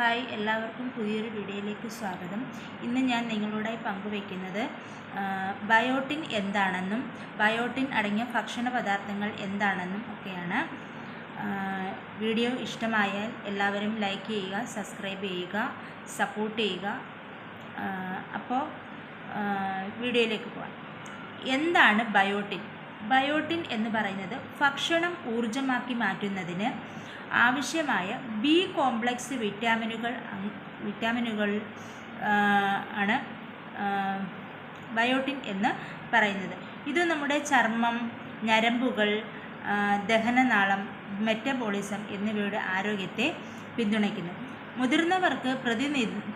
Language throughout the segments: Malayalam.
ഹായ് എല്ലാവർക്കും പുതിയൊരു വീഡിയോയിലേക്ക് സ്വാഗതം. ഇന്ന് ഞാൻ നിങ്ങളോടായി പങ്കുവയ്ക്കുന്നത് ബയോട്ടിൻ എന്താണെന്നും ബയോട്ടിൻ അടങ്ങിയ ഭക്ഷണ പദാർത്ഥങ്ങൾ എന്താണെന്നും ഒക്കെയാണ്. വീഡിയോ ഇഷ്ടമായാൽ എല്ലാവരും ലൈക്ക് ചെയ്യുക സബ്സ്ക്രൈബ് ചെയ്യുക സപ്പോർട്ട് ചെയ്യുക. അപ്പോൾ വീഡിയോയിലേക്ക് പോകാം എന്താണ് ബയോട്ടിൻ? ബയോട്ടിൻ എന്ന് പറയുന്നത് ഭക്ഷണം ഊർജമാക്കി മാറ്റുന്നതിന് ആവശ്യമായ ബി കോംപ്ലക്സ് വിറ്റാമിനുകൾ വിറ്റാമിനുകൾ ആണ് ബയോട്ടിൻ എന്ന് പറയുന്നത്. ഇത് നമ്മുടെ ചർമ്മം ഞരമ്പുകൾ ദഹനനാളം മെറ്റബോളിസം എന്നിവയുടെ ആരോഗ്യത്തെ പിന്തുണയ്ക്കുന്നു. മുതിർന്നവർക്ക്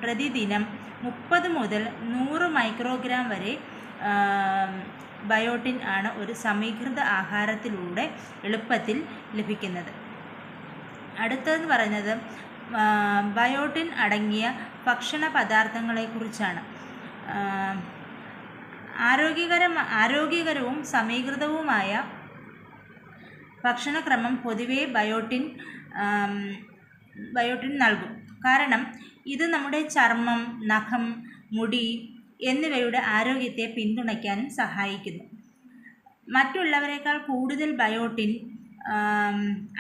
പ്രതിദിനം മുപ്പത് മുതൽ നൂറ് മൈക്രോഗ്രാം വരെ ബയോട്ടിൻ ആണ് ഒരു സമീകൃത ആഹാരത്തിലൂടെ എളുപ്പത്തിൽ ലഭിക്കുന്നത്. അടുത്തതെന്ന് പറയുന്നത് ബയോട്ടിൻ അടങ്ങിയ ഭക്ഷണ പദാർത്ഥങ്ങളെക്കുറിച്ചാണ്. ആരോഗ്യകര ആരോഗ്യകരം ആരോഗ്യകരവും സമീകൃതവുമായ ഭക്ഷണക്രമം പൊതുവേ ബയോട്ടിൻ ബയോട്ടിൻ നൽകും. കാരണം ഇത് നമ്മുടെ ചർമ്മം നഖം മുടി എന്നിവയുടെ ആരോഗ്യത്തെ പിന്തുണയ്ക്കാനും സഹായിക്കുന്നു. മറ്റുള്ളവരെക്കാൾ കൂടുതൽ ബയോട്ടിൻ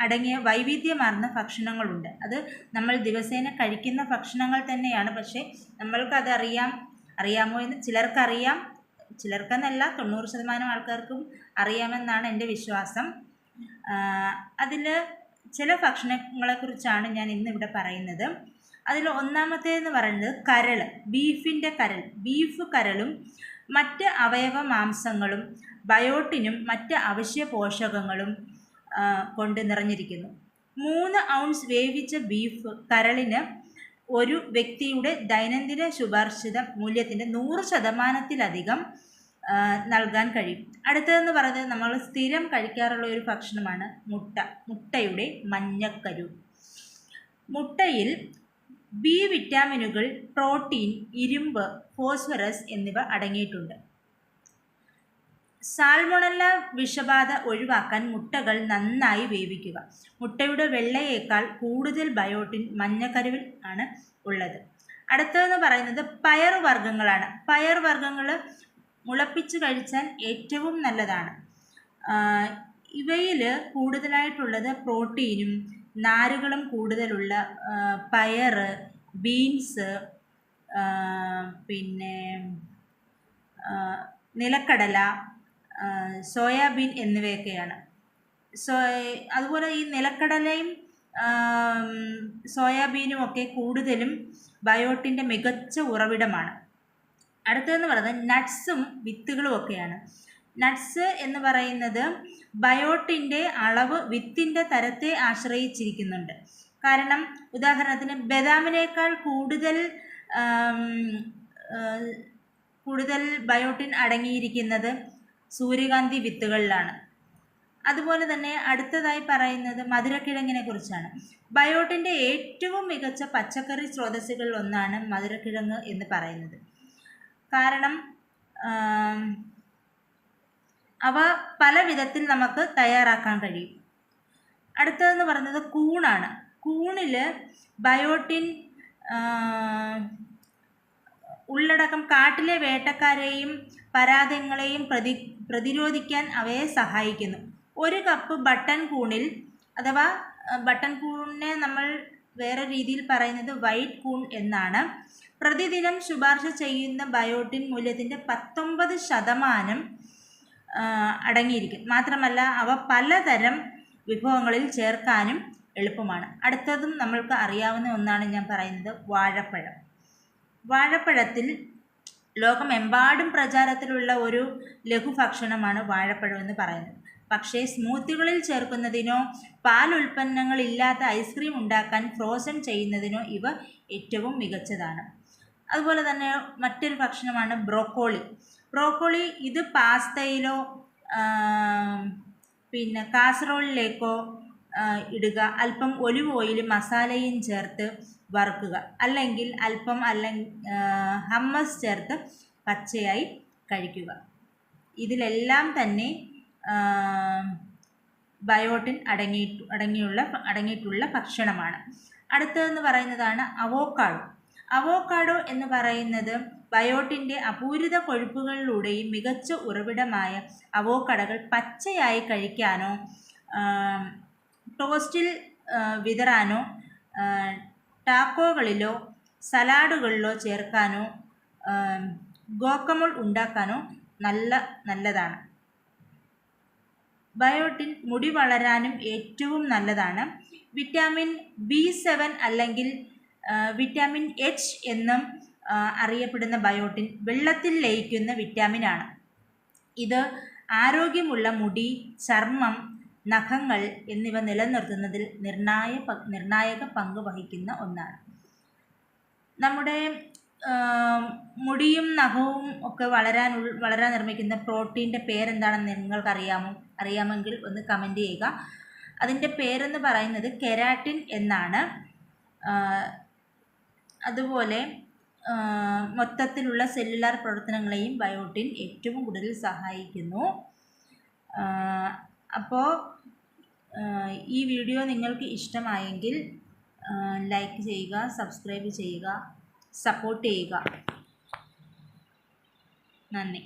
അടങ്ങിയ വൈവിധ്യമാർന്ന ഭക്ഷണങ്ങളുണ്ട്. അത് നമ്മൾ ദിവസേന കഴിക്കുന്ന ഭക്ഷണങ്ങൾ തന്നെയാണ്. പക്ഷേ നമ്മൾക്കതറിയാം അറിയാമോ എന്ന് ചിലർക്കറിയാം. ചിലർക്കെന്നല്ല തൊണ്ണൂറ് ശതമാനം ആൾക്കാർക്കും അറിയാമെന്നാണ് എന്റെ വിശ്വാസം. അതിൽ ചില ഭക്ഷണങ്ങളെക്കുറിച്ചാണ് ഞാൻ ഇന്നിവിടെ പറയുന്നത്. അതിൽ ഒന്നാമത്തേതെന്ന് പറയുന്നത് കരൾ ബീഫിന്റെ കരൾ. ബീഫ് കരളും മറ്റ് അവയവ മാംസങ്ങളും ബയോട്ടിനും മറ്റ് അവശ്യ പോഷകങ്ങളും കൊണ്ട് നിറഞ്ഞിരിക്കുന്നു. മൂന്ന് ഔൺസ് വേവിച്ച ബീഫ് കരളിന് ഒരു വ്യക്തിയുടെ ദൈനംദിന ശുപാർശിത മൂല്യത്തിന്റെ നൂറ് ശതമാനത്തിലധികം നൽകാൻ കഴിയും. അടുത്തതെന്ന് പറയുന്നത് നമ്മൾ സ്ഥിരം കഴിക്കാറുള്ള ഒരു ഭക്ഷണമാണ് മുട്ട മുട്ടയുടെ മഞ്ഞക്കരു. മുട്ടയിൽ ബി വിറ്റാമിനുകൾ പ്രോട്ടീൻ ഇരുമ്പ് ഫോസ്ഫറസ് എന്നിവ അടങ്ങിയിട്ടുണ്ട്. സാൽമൊണല്ല വിഷബാധ ഒഴിവാക്കാൻ മുട്ടകൾ നന്നായി വേവിക്കുക. മുട്ടയുടെ വെള്ളയേക്കാൾ കൂടുതൽ ബയോട്ടിൻ മഞ്ഞക്കരുവിൽ ആണ് ഉള്ളത്. അടുത്തതെന്ന് പറയുന്നത് പയർ വർഗങ്ങളാണ്. പയർ വർഗങ്ങൾ മുളപ്പിച്ച് കഴിച്ചാൽ ഏറ്റവും നല്ലതാണ്. ഇവയിൽ കൂടുതലായിട്ടുള്ളത് പ്രോട്ടീനും നാരുകളും കൂടുതലുള്ള പയർ ബീൻസ് പിന്നെ നിലക്കടല സോയാബീൻ എന്നിവയൊക്കെയാണ്. സോ അതുപോലെ ഈ നിലക്കടലയും സോയാബീനും ഒക്കെ കൂടുതലും ബയോട്ടിന്റെ മികച്ച ഉറവിടമാണ്. അടുത്തതെന്ന് പറയുന്നത് നട്ട്സും വിത്തുകളും ഒക്കെയാണ് നട്ട്സ് എന്ന് പറയുന്നത് ബയോട്ടിന്റെ അളവ് വിത്തിന്റെ തരത്തെ ആശ്രയിച്ചിരിക്കുന്നുണ്ട്. കാരണം ഉദാഹരണത്തിന് ബദാമിനേക്കാൾ കൂടുതൽ കൂടുതൽ ബയോട്ടിൻ അടങ്ങിയിരിക്കുന്നത് സൂര്യകാന്തി വിത്തുകളിലാണ്. അതുപോലെ തന്നെ അടുത്തതായി പറയുന്നത് മധുരക്കിഴങ്ങിനെ കുറിച്ചാണ്. ബയോട്ടിന്റെ ഏറ്റവും മികച്ച പച്ചക്കറി സ്രോതസ്സുകളിൽ ഒന്നാണ് മധുരക്കിഴങ്ങ് എന്ന് പറയുന്നത്. കാരണം അവ പല വിധത്തിൽ നമുക്ക് തയ്യാറാക്കാൻ കഴിയും. അടുത്തതെന്ന് പറയുന്നത് കൂണാണ്. കൂണിൽ ബയോട്ടിൻ ഉള്ളടക്കം കാട്ടിലെ വേട്ടക്കാരെയും പരാതങ്ങളെയും പ്രതി പ്രതിരോധിക്കാൻ അവയെ സഹായിക്കുന്നു. ഒരു കപ്പ് ബട്ടൺ കൂണിൽ അഥവാ ബട്ടൺ കൂണിനെ നമ്മൾ വേറെ രീതിയിൽ പറയുന്നത് വൈറ്റ് കൂൺ എന്നാണ്. പ്രതിദിനം ശുപാർശ ചെയ്യുന്ന ബയോട്ടിൻ മൂല്യത്തിന്റെ പത്തൊമ്പത് ശതമാനം അടങ്ങിയിരിക്കും. മാത്രമല്ല അവ പലതരം വിഭവങ്ങളിൽ ചേർക്കാനും എളുപ്പമാണ്. അടുത്തതും നമ്മൾക്ക് അറിയാവുന്ന ഒന്നാണ് ഞാൻ പറയുന്നത് വാഴപ്പഴം. വാഴപ്പഴത്തിൽ ലോകമെമ്പാടും പ്രചാരത്തിലുള്ള ഒരു ലഘുഭക്ഷണമാണ് വാഴപ്പഴം എന്ന് പറയുന്നത്. പക്ഷേ സ്മൂത്തികളിൽ ചേർക്കുന്നതിനോ പാൽ ഉൽപ്പന്നങ്ങളില്ലാത്ത ഐസ്ക്രീം ഉണ്ടാക്കാൻ ഫ്രോസൺ ചെയ്യുന്നതിനോ ഇവ ഏറ്റവും മികച്ചതാണ്. അതുപോലെ തന്നെ മറ്റൊരു ഭക്ഷണമാണ് ബ്രോക്കോളി. ബ്രോക്കോളി ഇത് പാസ്തയിലോ പിന്നെ കാസറോളിലേക്കോ ഇടുക. അല്പം ഒലിവ് ഓയിലും മസാലയും ചേർത്ത് വറുക്കുക. അല്ലെങ്കിൽ അല്പം അല്ലെങ്കിൽ ഹമ്മസ് ചേർത്ത് പച്ചയായി കഴിക്കുക. ഇതിലെല്ലാം തന്നെ ബയോട്ടിൻ അടങ്ങി അടങ്ങിയുള്ള അടങ്ങിയിട്ടുള്ള ഭക്ഷണമാണ്. അടുത്തതെന്ന് പറയുന്നതാണ് അവോക്കാഡോ. അവോക്കാഡോ എന്ന് പറയുന്നത് ബയോട്ടിന്റെ അപൂരിത കൊഴുപ്പുകളിലൂടെയും മികച്ച ഉറവിടമായ അവോക്കടകൾ പച്ചയായി കഴിക്കാനോ ടോസ്റ്റിൽ വിതറാനോ ടാക്കോകളിലോ സലാഡുകളിലോ ചേർക്കാനോ ഗോക്കമുൾ ഉണ്ടാക്കാനോ നല്ല നല്ലതാണ്. ബയോട്ടിൻ മുടി വളരാനും ഏറ്റവും നല്ലതാണ്. വിറ്റാമിൻ ബി സെവൻ അല്ലെങ്കിൽ വിറ്റാമിൻ എച്ച് എന്നും അറിയപ്പെടുന്ന ബയോട്ടിൻ വെള്ളത്തിൽ ലയിക്കുന്ന വിറ്റാമിനാണ്. ഇത് ആരോഗ്യമുള്ള മുടി ചർമ്മം നഖങ്ങൾ എന്നിവ നിലനിർത്തുന്നതിൽ നിർണായ നിർണായക പങ്ക് വഹിക്കുന്ന ഒന്നാണ്. നമ്മുടെ മുടിയും നഖവും ഒക്കെ വളരാൻ വളരാൻ നിർമ്മിക്കുന്ന പ്രോട്ടീന്റെ പേരെന്താണെന്ന് നിങ്ങൾക്കറിയാമോ? അറിയാമെങ്കിൽ ഒന്ന് കമന്റ് ചെയ്യുക. അതിന്റെ പേരെന്ന് പറയുന്നത് കെരാറ്റിൻ എന്നാണ്. അതുപോലെ മൊത്തത്തിലുള്ള സെല്ലുലാർ പ്രവർത്തനങ്ങളെയും ബയോട്ടിൻ ഏറ്റവും കൂടുതൽ സഹായിക്കുന്നു. അപ്പോൾ ഈ വീഡിയോ നിങ്ങൾക്ക് ഇഷ്ടമായെങ്കിൽ ലൈക്ക് ചെയ്യുക സബ്സ്ക്രൈബ് ചെയ്യുക സപ്പോർട്ട് ചെയ്യുക. നന്ദി.